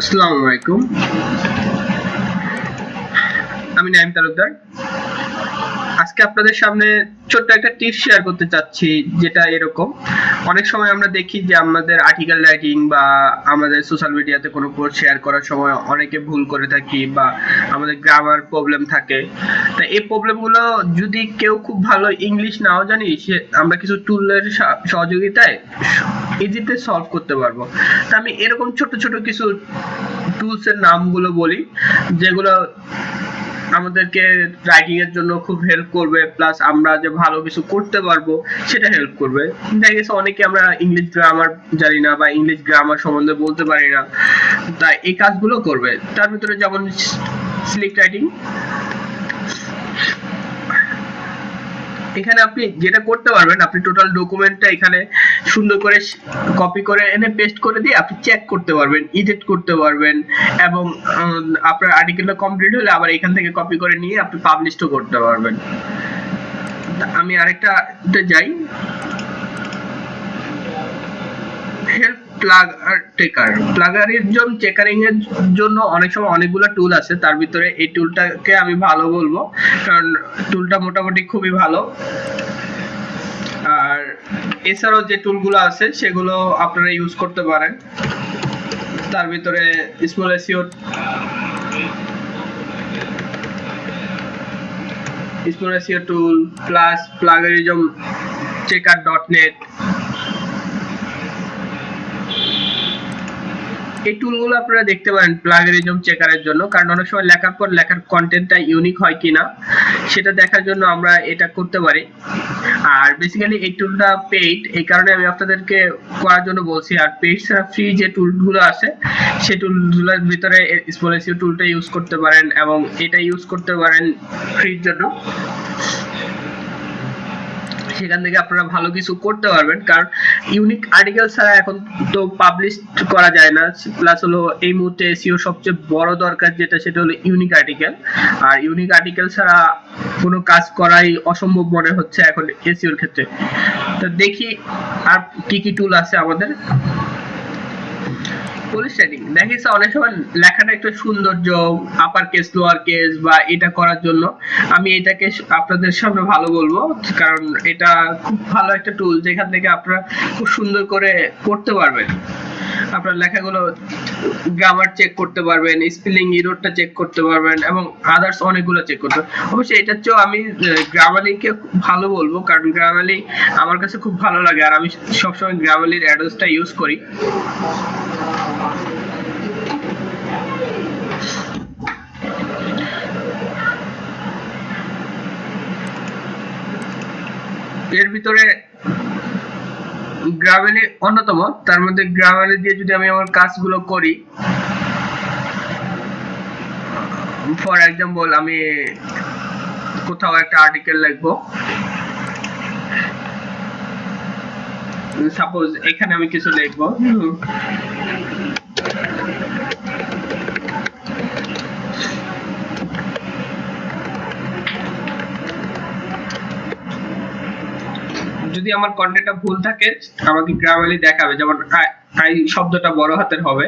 আসসালামু আলাইকুম। আমি নাইম তালুকদার। আজকে আপনাদের সামনে ছোট্ট একটা টিপস শেয়ার করতে চাচ্ছি, যেটা এরকম। অনেক সময় আমরা দেখি যে আমাদের আর্টিকেল রাইটিং বা আমাদের সোশ্যাল মিডিয়াতে কোনো পোস্ট শেয়ার করার সময় অনেকে ভুল করে থাকি বা আমাদের গ্রামার প্রবলেম থাকে। তা এই প্রবলেমগুলো যদি কেউ খুব ভালো ইংলিশ নাও জানি, সে আমরা কিছু টুলের সহযোগিতায় ইজিতে সলভ করতে পারব। তা আমি এরকম ছোট ছোট কিছু টুলস এর নামগুলো বলি, যেগুলো আমাদেরকে রাইটিং এর জন্য খুব হেল্প করবে প্লাস আমরা যে ভালো কিছু করতে পারব, সেটা হেল্প করবে। দেখা গেছে অনেকে আমরা ইংলিশ গ্রামার জানি না বা ইংলিশ গ্রামার সম্বন্ধে বলতে পারি না। তা এই কাজগুলো করবে। তার ভিতরে যেমন স্লিক রাইটিং এখানে আপনি যেটা করতে পারবেন, আপনি টোটাল ডকুমেন্টটা এখানে সুন্দর করে কপি করে এনে পেস্ট করে দিয়ে আপনি চেক করতে পারবেন এডিট করতে পারবেন এবং আপনার আর্টিকেলটা কমপ্লিট হলে আবার এখান থেকে কপি করে নিয়ে আপনি পাবলিশও করতে পারবেন। আমি আরেকটা যাই। হেল্প প্লাগার টেকার প্লাগারিজম চেকারিং এর জন্য অনেক সময় অনেকগুলো টুল আছে। তার ভিতরে এই টুলটাকে আমি ভালো বলব। কারণ টুলটা মোটামুটি খুবই ভালো। আর এছাড়াও যে টুলগুলো আছে, সেগুলো আপনারা ইউজ করতে পারেন। তার ভিতরে small SEO small tool plus plagiarism checker dot net এই টুলগুলো আপনারা দেখতে পারেন প্লাগারিজম চেকারের জন্য, কারণ অনেক সময় লেখার পর লেখার কন্টেন্টটা ইউনিক হয় কিনা, সেটা দেখার জন্য আমরা এটা করতে পারি। আর বেসিক্যালি এই টুলটা পেইড এই কারণে আমি আপনাদেরকে করার জন্য বলছি, আর পেইড ছাড়া ফ্রি যে টুলগুলো আছে, সেই টুলগুলোর ভিতরে স্পলেসিও টুলটা ইউজ করতে পারেন এবং এটা ইউজ করতে পারেন ফ্রির জন্য। সেখান থেকে আপনারা ভালো কিছু করতে পারবেন। কারণ ইউনিক আর্টিকেল ছাড়া এখন তো পাবলিশ করা যায় না। প্লাস হলো এই মুহূর্তে এসিও সবচেয়ে বড় দরকার যেটা, সেটা হলো ইউনিক আর্টিকেল আর ইউনিক আর্টিকেল ছাড়া কোনো কাজ করাই অসম্ভব মনে হচ্ছে এখন এসিওর ক্ষেত্রে। তো দেখি আর কি কি টুল আছে আমাদের। পুলিশ রাইটিং দেখা গেছে অনেক সময় লেখাটা একটু সৌন্দর্য আপার কেস লোয়ার কেস বা এটা করার জন্য আমি এটাকে আপনাদের সামনে ভালো বলব। কারণ এটা খুব ভালো একটা টুল যেখান থেকে আপনারা খুব সুন্দর করে করতে পারবেন। আপনার লেখাগুলো গ্রামার চেক করতে পারবেন স্পেলিং ইরোরটা চেক করতে পারবেন এবং আদার্স অনেকগুলো চেক করতে অবশ্যই এটার চেয়েও আমি গ্রামালিকে ভালো বলব, কারণ গ্রামালি আমার কাছে খুব ভালো লাগে। আর আমি সবসময় গ্রামালির অ্যাড্রেসটা ইউজ করি। এর ভিতরে গ্রামালি অন্যতম, তার মধ্যে গ্রামালি দিয়ে যদি আমি আমার কাজগুলো করি ফর এক্সাম্পল আমি কোথাও একটা আর্টিকেল লিখব। সাপোজ এখানে আমি কিছু লিখব। যদি আমার কন্টেন্টটা ভুল থাকে, আমাকে গ্রামালি দেখাবে। যেমন আই শব্দটা বড় হাতের হবে।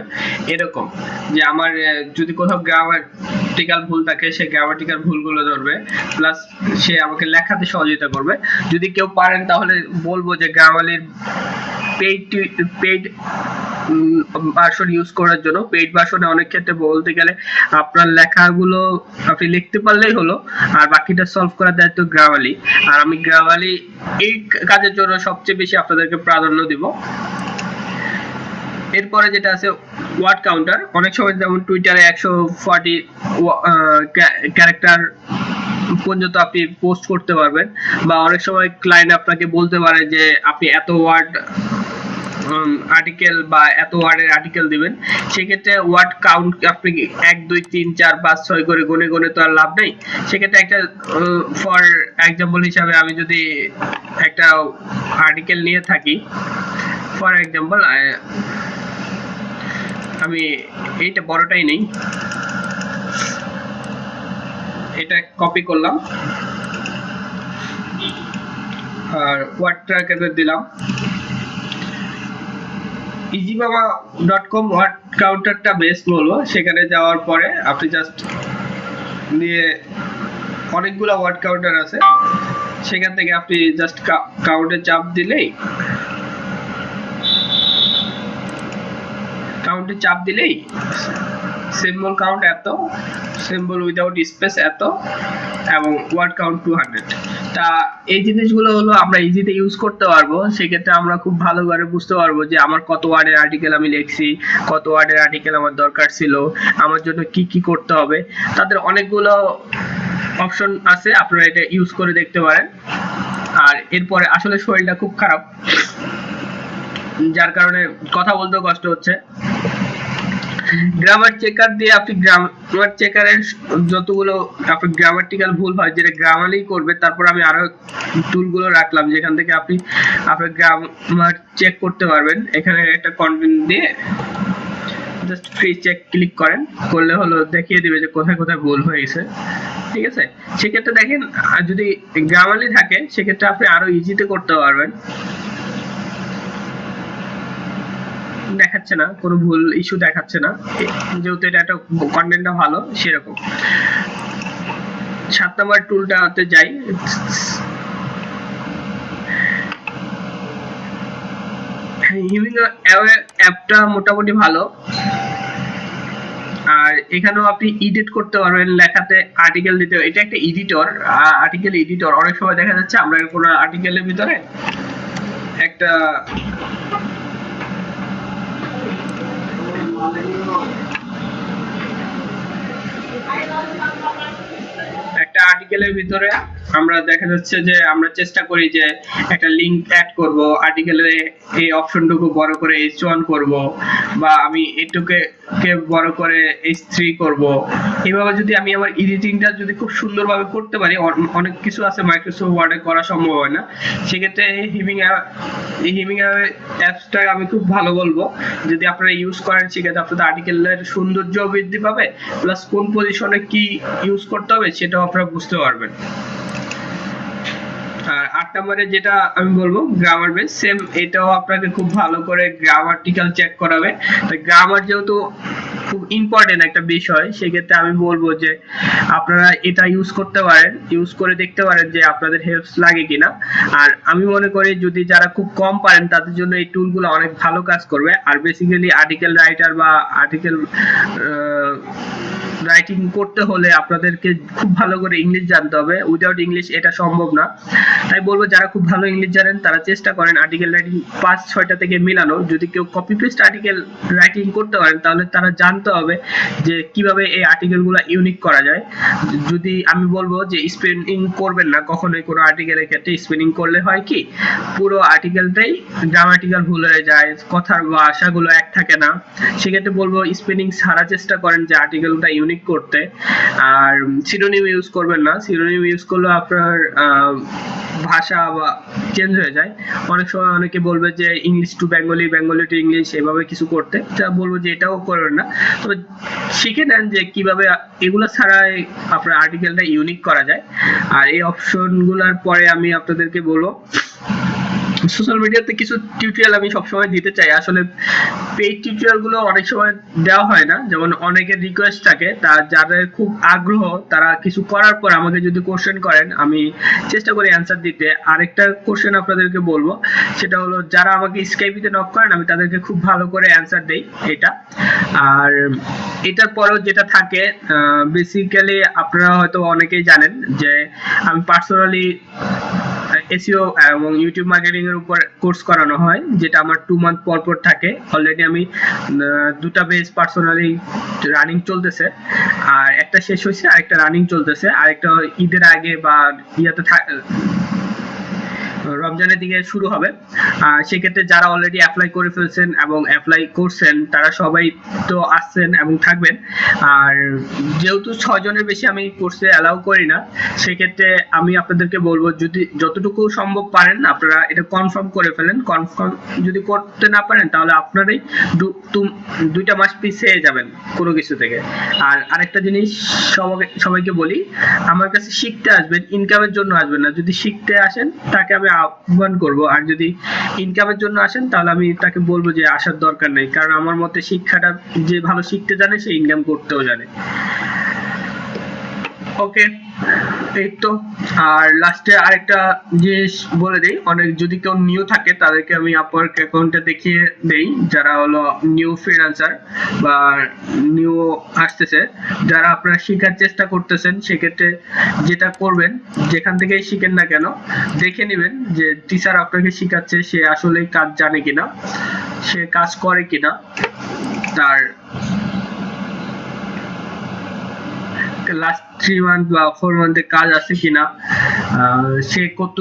এরকম যে আমার যদি কোথাও গ্রামাটিক্যাল ভুল থাকে, সে গ্রামাটিক্যাল ভুলগুলো ধরবে। প্লাস সে আমাকে লেখাতে সহযোগিতা করবে। যদি কেউ পারেন, তাহলে বলব যে গ্রামালির পেইড পেইড ভার্সন ইউজ করার জন্য পেইড ভার্সনে অনেক ক্ষেত্রে বলতে গেলে আপনার লেখাগুলো আপনি লিখতে পারলেই হলো, আর বাকিটা সলভ করার দায়িত্ব গ্রামালি আর আমি এই কাজের জন্য সবচেয়ে বেশি আপনাদেরকে প্রাধান্য এরপরে যেটা আছে ওয়ার্ড কাউন্টার অনেক সময় যেমন টুইটারে একশো ফর্টি ক্যারেক্টার পর্যন্ত আপনি পোস্ট করতে পারবেন, বা অনেক সময় ক্লায়েন্ট আপনাকে বলতে পারে যে, আপনি এত ওয়ার্ড আর্টিকেল বা এত ওয়ার্ডের আর্টিকেল দিবেন, সেক্ষেত্রে ওয়ার্ড কাউন্ট আপনি এক, দুই, তিন, চার, পাঁচ, ছয় করে গুনে গুনে তো আর লাভ নেই। সেক্ষেত্রে একটা ফর এক্সাম্পল হিসাবে আমি যদি একটা আর্টিকেল নিয়ে থাকি ফর এক্সাম্পল আমি এইটা বড়টাই নেই। এটা কপি করলাম। আর ওয়ার্ড ট্র্যাকারে দিলাম। ইজিমামা ডট কম কাউন্টারটা বেস্ট বলব। সেখানে যাওয়ার পরে আপনি জাস্ট দিয়ে অনেকগুলো ওয়ার্ড কাউন্টার আছে। সেখান থেকে আপনি জাস্ট কাউন্টে চাপ দিলেই কাউন্টে চাপ দিলেই সিম্বল কাউন্ট এত সিম্বল উইদাউট স্পেস এত, এবং ওয়ার্ড কাউন্ট টু হান্ড্রেড তা এই জিনিসগুলো হলো আমরা ইজিতে ইউজ করতে পারব। সেক্ষেত্রে আমরা খুব ভালো করে বুঝতে পারব যে আমার কত ওয়ার্ডের আর্টিকেল আমি লিখছি, কত ওয়ার্ডের আর্টিকেল আমার দরকার ছিল, আমার জন্য কি কি করতে হবে। তাদের অনেকগুলো অপশন আছে, আপনারা এটা ইউজ করে দেখতে পারেন। আর এরপরে আসলে শরীরটা খুব খারাপ, যার কারণে কথা বলতেও কষ্ট হচ্ছে। গ্রামার চেকার দিয়ে আপনি গ্রামার চেকারের যতগুলো আপনি গ্রামাটিক্যাল ভুল হয়, যেটা গ্রামারই করবে, তারপর আমি আরও টুলগুলো রাখলাম, যেখান থেকে আপনি, আপনার গ্রামার চেক করতে পারবেন। এখানে একটা কন্টেন্ট দিয়ে জাস্ট ফ্রি চেক ক্লিক করেন, করলে হলো দেখিয়ে দিবে যে কোথায় কোথায় ভুল হয়ে গেছে। ঠিক আছে? সেক্ষেত্রে দেখেন যদি গ্রামারলি থাকে, সেক্ষেত্রে আপনি আরও ইজিতে করতে পারবেন। দেখাচ্ছে না, কোনো ভুল ইস্যু দেখাচ্ছে না। যেহেতু এটা একটা কন্টেন্টটা ভালো, সেরকম। সাত নম্বর টুলটাতে যাই। অ্যাপটা মোটামুটি ভালো। আর এখানেও আপনি এডিট করতে পারবেন, লেখাতে আর্টিকেল দিতে। এটা একটা এডিটর আর্টিকেল এডিটর অনেক সময় দেখা যাচ্ছে আমরা কোনো আর্টিকেলের ভিতরে একটা একটা আর্টিকেলের ভিতরে আমরা দেখা যাচ্ছে যে আমরা চেষ্টা করি যে একটা লিংক অ্যাড করব আর্টিকেলের এই অপশনটুকু বড় করে এইচ ওয়ান করব, বা আমি এটুকে কে বড় করে থ্রি করব। এইভাবে যদি আমি আমার এডিটিংটা যদি খুব সুন্দরভাবে করতে পারি অনেক কিছু আছে মাইক্রোসফট ওয়ার্ডে করা সম্ভব হয় না। সেক্ষেত্রে এই হিমিং এই হিমিং অ্যাপসটা আমি খুব ভালো বলব। যদি আপনারা ইউজ করেন, সেক্ষেত্রে আপনাদের আর্টিকেলের সৌন্দর্য বৃদ্ধি পাবে প্লাস কোন পজিশনে কি ইউজ করতে হবে, সেটাও আপনারা বুঝতে পারবেন। আট নম্বরে যেটা আমি বলব গ্রামার বেস সেম এটাও আপনাকে খুব ভালো করে গ্রামাটিক্যাল চেক করাবে। তো গ্রামার যেহেতু খুব ইম্পর্টেন্ট একটা বিষয়, সেক্ষেত্রে আমি বলব যে আপনারা এটা ইউজ করতে পারেন ইউজ করে দেখতে পারেন যে আপনাদের হেল্পস লাগে কিনা। আর আমি মনে করি যদি যারা খুব কম পারেন, তাদের জন্য এই টুলগুলো অনেক ভালো কাজ করবে। আর বেসিক্যালি আর্টিকেল রাইটার বা আর্টিকেল রাইটিং করতে হলে আপনাদেরকে খুব ভালো করে ইংলিশ জানতে হবে। উইদাউট ইংলিশ এটা সম্ভব না। তাই বলব, যারা খুব ভালো ইংলিশ জানেন, তারা চেষ্টা করেন আর্টিকেল রাইটিং পাঁচ ছয়টা থেকে মিলানো। যদি কেউ কপি পেস্ট আর্টিকেল রাইটিং করতে পারেন, তাহলে তারা জানতে হবে যে কীভাবে এই আর্টিকেলগুলো ইউনিক করা যায়। যদি আমি বলব যে স্পেলিং করবেন না, কখনোই কোনো আর্টিকেলের ক্ষেত্রে স্পেলিং করলে হয় কি, পুরো আর্টিকেলটাই গ্রামাটিক্যাল ভুল হয়ে যায়, কথার ভাষাগুলো এক থাকে না। সেক্ষেত্রে বলব স্পেলিং ছাড়া চেষ্টা করেন যে আর্টিকেলটা ইউনিক করতে। আর সিনোনিম ইউজ করবেন না। সিনোনিম ইউজ করলে আপনার ভাষা বা চেঞ্জ হয়ে যায়। অনেক সময় অনেকে বলবে যে English to Bengali Bengali to English এভাবে কিছু করতে। তা বলব যে এটাও করবেন না। তবে শিখে নেন যে কীভাবে এগুলো ছাড়াই আপনার আর্টিকেলটা ইউনিক করা যায়। আর এই অপশনগুলোর পরে আমি আপনাদেরকে বলব সোশ্যাল মিডিয়াতে কিছু টিউটোরিয়াল আমি সবসময় দিতে চাই। আসলে পেইড টিউটোরিয়ালগুলো অনেক সময় দেওয়া হয় না। যেমন অনেকের রিকোয়েস্ট থাকে, তা যাদের খুব আগ্রহ, তারা কিছু করার পর আমাকে যদি কোশ্চেন করেন, আমি চেষ্টা করি অ্যান্সার দিতে। আরেকটা কোশ্চেন আপনাদেরকে বলব, সেটা হলো, যারা আমাকে স্কাইপিতে নক করেন, আমি তাদেরকে খুব ভালো করে অ্যান্সার দেই এটা। আর এটার পরেও যেটা থাকে বেসিক্যালি আপনারা হয়তো অনেকেই জানেন যে, আমি পার্সোনালি এসইও এবং ইউটিউব মার্কেটিং এর উপর কোর্স করানো হয়, যেটা আমার টু মান্থ পর পর থাকে। অলরেডি আমি দুটা বেস পার্সোনালি রানিং চলতেছে। আর একটা শেষ হয়েছে আর একটা রানিং চলতেছে। আর একটা ঈদের আগে বা ইয়াতে রমজানের দিকে শুরু হবে। আর সেক্ষেত্রে যারা অলরেডি অ্যাপ্লাই করে ফেলছেন এবং অ্যাপ্লাই করছেন, তারা সবাই তো আসছেন এবং থাকবেন। আর যেহেতু ছজনের বেশি আমি কোর্সে অ্যালাউ করি না, সেক্ষেত্রে আমি আপনাদেরকে বলব, যদি যতটুকু সম্ভব পারেন, আপনারা এটা কনফার্ম করে ফেলেন। কনফার্ম যদি করতে না পারেন, তাহলে আপনারাই দুইটা মাস পিছিয়ে যাবেন কোনো কিছু থেকে। আর আরেকটা জিনিস সবাইকে বলি, আমার কাছে শিখতে আসবেন ইনকামের জন্য আসবেন না। যদি শিখতে আসেন, তাকে আমি আহ্বান করব। আর যদি ইনকামের জন্য আসেন, তাহলে আমি তাকে বলব যে আসার দরকার নেই। কারণ আমার মতে শিক্ষাটা যে ভালো শিখতে জানে, সে ইনকাম করতেও জানে। ওকে, এই তো। আর লাস্টে আরেকটা জিনিস বলে দেই, অনেক যদি কেউ নিউ থাকে, তাদেরকে আমি আপওয়ার্ক অ্যাকাউন্টে দেখিয়ে দেই, যারা হলো নিউ ফ্রিল্যান্সার বা নিউ আসতেছে। যারা আপনারা শেখার চেষ্টা করতেছেন, সেক্ষেত্রে যেটা করবেন, যেখান থেকেই শিখেন না কেন, দেখে নেবেন যে টিচার আপনাকে শেখাচ্ছে, সে আসলেই কাজ জানে কিনা, সে কাজ করে কিনা। তার লাস্ট থ্রি মান্থ বা ফোর মান্থে কাজ আছে কিনা সে কত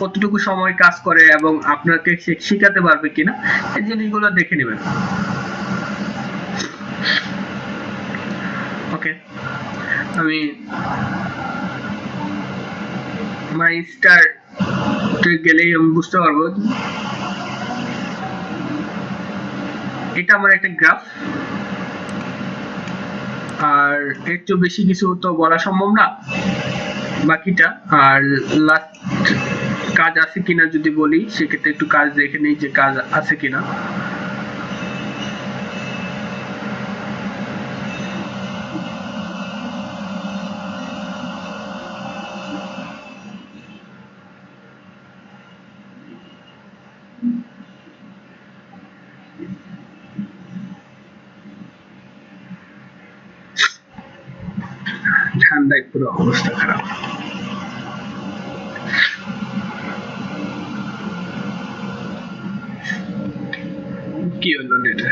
কতটুকু সময় কাজ করে এবং আপনাকে সে শিখাতে পারবে কিনা, এই জিনিসগুলো দেখে নেবেন। ওকে আমি মাই স্টার গেলেই আমি বুঝতে পারব। এটা আমার একটা গ্রাফ আর এর চেয়ে বেশি কিছু তো বলা সম্ভব না। বাকিটা, আর লাস্ট কাজ আছে কিনা যদি বলি, সেক্ষেত্রে একটু কাজ দেখে নিই যে কাজ আছে কিনা। ঠান্ডায় পুরো অবস্থা খারাপ। কি হলো এটা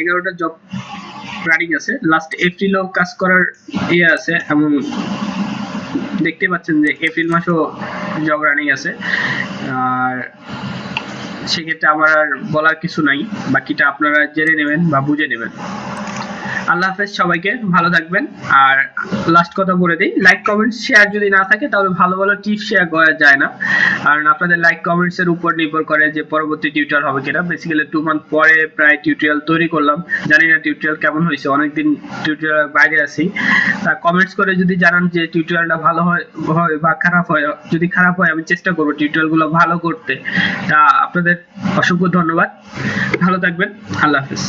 এগারোটা জব রানিং আছে। লাস্ট এপ্রিলও কাজ করার ইয়ে আছে এমন দেখতে পাচ্ছেন যে এপ্রিল মাসও জব রানিং আছে। আর সেক্ষেত্রে আমার আর বলার কিছু নাই। বাকিটা আপনারা জেনে নেবেন বা বুঝে নেবেন। আল্লাহ হাফেজ, সবাইকে ভালো থাকবেন। আর লাস্ট কথা বলে দিই লাইক কমেন্ট শেয়ার যদি না থাকে, তাহলে ভালো ভালো টিপস শেয়ার করা যায় না। কারণ আপনাদের লাইক কমেন্টস এর উপর নির্ভর করে যে পরবর্তী টিউটোরিয়াল হবে কিনা। বেসিক্যালি টু মান্থ পরে প্রায় টিউটোরিয়াল তৈরি করলাম। জানি না টিউটোরিয়াল কেমন হয়েছে, অনেকদিন টিউটোরিয়াল বাইরে আছি। তা কমেন্টস করে যদি জানান যে টিউটোরিয়ালটা ভালো হয় বা খারাপ হয়, যদি খারাপ হয়, আমি চেষ্টা করব টিউটোরিয়ালগুলো ভালো করতে। তা আপনাদের অসংখ্য ধন্যবাদ। ভালো থাকবেন। আল্লাহ হাফেজ।